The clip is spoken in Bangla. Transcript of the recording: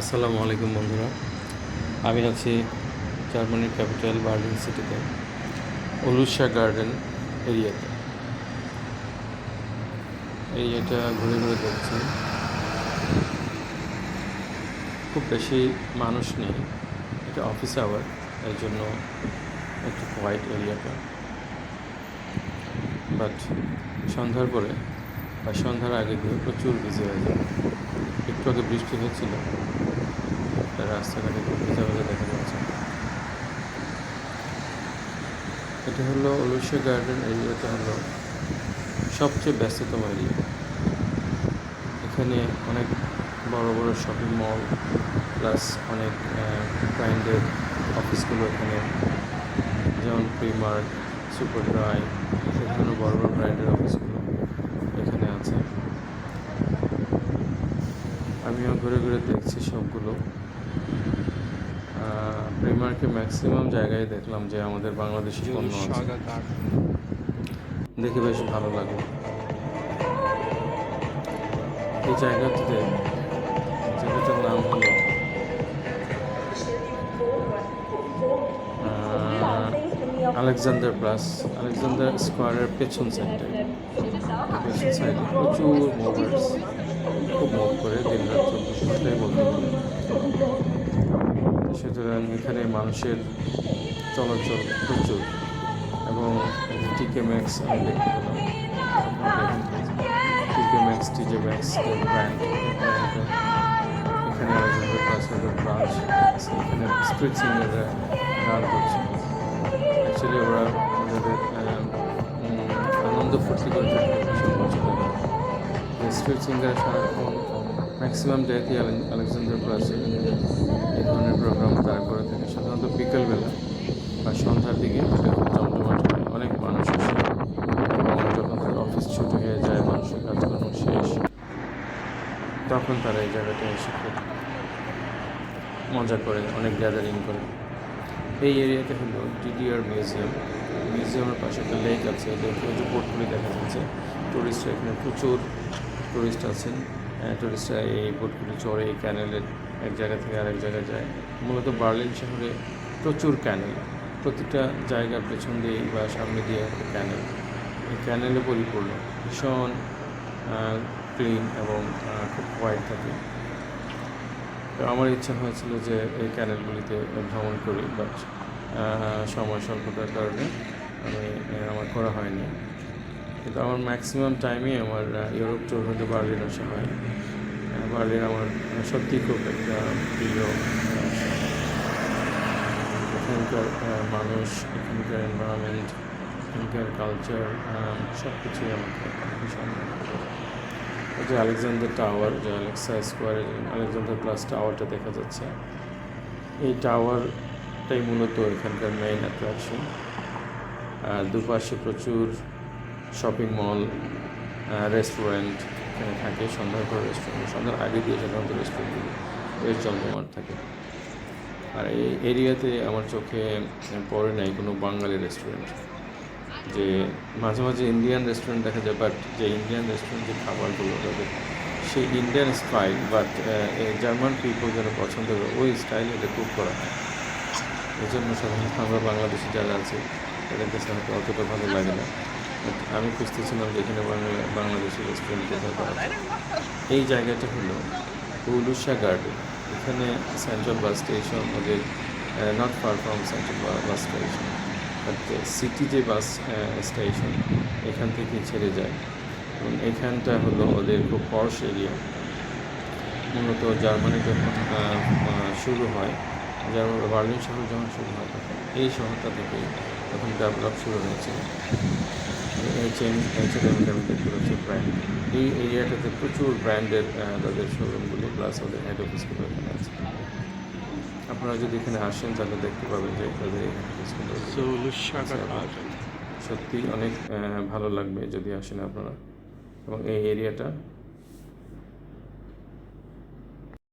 আসসালামু আলাইকুম বন্ধুরা। আমি আছি জার্মানির ক্যাপিটাল বার্লিন সিটিতে অলুশা গার্ডেন এরিয়াতে। এরিয়াটা ঘুরে ঘুরে দেখছি। খুব বেশি মানুষ নেই, এটা অফিস আওয়ার এই জন্য একটু হোয়াইট এরিয়াটা বাট সন্ধ্যার পরে, বা সন্ধ্যার আগে দিয়ে প্রচুর বিজি হয়ে যায় একটু আগে বৃষ্টি হচ্ছিল। তার রাস্তাঘাটে খুব ভেজা ভেজা দেখা যাচ্ছে। এটা হলো অলুশিয়া গার্ডেন এরিয়াটা হলো সবচেয়ে ব্যস্ততম এরিয়া এখানে অনেক বড় বড় শপিং মল প্লাস অনেক ব্র্যান্ডের অফিসগুলো এখানে। যেমন প্রিমার্ক সুপার ড্রাই সে ধরনের বড় বড় ব্র্যান্ডের অফিসগুলো এখানে আছে। আমিও ঘুরে ঘুরে দেখছি সবগুলো। প্রিমার্কে ম্যাক্সিমাম জায়গায় দেখলাম যে আমাদের বাংলাদেশি পণ্য আছে। দেখে বেশ ভালো লাগল এই জায়গাটিতে জায়গাটার নাম হলো আলেকজান্ডার প্লাস আলেকজান্ডার স্কোয়ারের পেছন সাইডে পেছন সাইডে প্রচুর মুভার্স খুব মুভ করে দিন সুতরাং এখানে মানুষের চলাচল প্রচুর এবং টিকে ম্যাক্স আমি দেখতে পেলাম TK Maxx TJ Maxx brand এখানে ব্রাঞ্চ এখানে স্ট্রিট গান করছে। অ্যাকচুয়ালি ওরা ওদের আনন্দ ফুর্তি করে থাকে। ভীষণ পছন্দ স্ট্রিট সিঙ্গার সারাক্ষণ ম্যাক্সিমাম জায়গাতেই আলেকজান্ডার প্লাসে এই ধরনের প্রোগ্রাম তারা করে থাকে। সাধারণত বিকেলবেলা বা সন্ধ্যার দিকে জমজমাট হয় অনেক মানুষ আসে। এবং যখন তার অফিস ছুটি হয়ে যায়, মানুষের কাজকর্ম শেষ, তখন তারা এই জায়গাটা এসে খুব মজা করে, অনেক গ্যাদারিং করে। এই এরিয়াতে হলো ডিডিআর মিউজিয়াম মিউজিয়ামের পাশে একটা লেক আছে। লেকে যে বোটগুলি দেখা যাচ্ছে। টুরিস্টরা এখানে প্রচুর টুরিস্ট আছেন। টুরিস্টরা এই বোটগুলি চড়ে এই ক্যানেলের এক জায়গা থেকে আরেক জায়গায় যায়। মূলত বার্লিন শহরে প্রচুর ক্যানেল প্রতিটা জায়গার পেছন দিয়ে বা সামনে দিয়ে একটা ক্যানেল এই ক্যানেলে পরিপূর্ণ। ভীষণ ক্লিন এবং খুব হোয়াইট থাকে। তো আমার ইচ্ছা হয়েছিল যে এই ক্যানেলগুলিতে ভ্রমণ করি বাট সময় স্বল্পতার কারণে আমি আমার করা হয়নি। কিন্তু আমার ম্যাক্সিমাম টাইমই আমার ইউরোপ ট্যুর হতে বার্লিন আসা হয়। বার্লিন আমার সত্যি খুব একটা প্রিয় এখানকার মানুষ, এখানকার এনভায়রনমেন্ট এখানকার কালচার সব কিছুই আমাকে ভীষণ যে আলেকজান্ডার টাওয়ার, যে আলেক্সা স্কোয়ারে, আলেকজান্ডার প্লাস টাওয়ারটা দেখা যাচ্ছে। এই টাওয়ারটাই মূলত এখানকার মেইন অ্যাট্রাকশন আর দুপাশে প্রচুর শপিং মল রেস্টুরেন্ট এখানে থাকে, সন্ধ্যার পর রেস্টুরেন্ট সন্ধ্যার আগে দিয়ে সাধারণত রেস্টুরেন্টগুলো বেশ জমজমাট থাকে। আর এই এরিয়াতে আমার চোখে পড়ে নাই কোনো বাঙালি রেস্টুরেন্ট যে মাঝে মাঝে ইন্ডিয়ান রেস্টুরেন্ট দেখা যায় বাট যে ইন্ডিয়ান রেস্টুরেন্ট যে খাবারগুলো তাদের, সেই Indian style but German people যারা পছন্দ করে, ওই স্টাইল এটা কুক করা হয়। এই জন্য সাধারণত আমরা বাংলাদেশি যারা আছে তাদের কাছে হয়তো অতটা ভালো লাগে না। আমি খুঁজতেছিলাম যে এখানে বাংলা বাংলাদেশি রেস্টুরেন্ট কোথায় পাওয়া যায় এই জায়গাটা হলো উলুশা গার্ডেন এখানে সেন্ট্রাল বাস স্টেশন ওদের not far from central bus station but city যে বাস স্টেশন এখান থেকে ছেড়ে যায়। এবং এখানটা হলো ওদের খুব পর্শ এরিয়া মূলত জার্মানি যখন শুরু হয়, জার্মান বার্লিন শহর যখন শুরু হয়, তখন এই শহরটা থেকে তখন ডেভেলপ শুরু হয়েছিল এইচ এম এইচ এম আমি দেখতে পাচ্ছি ব্র্যান্ড এই এরিয়াটাতে প্রচুর ব্র্যান্ডের তাদের শোরুমগুলি প্লাস ওদের হেড অফিসগুলো এখানে আছে। আপনারা যদি এখানে আসেন তাহলে দেখতে পাবেন যে তাদের হেড অফিসগুলো সত্যি অনেক ভালো লাগবে যদি আসেন আপনারা। এবং এই এরিয়াটা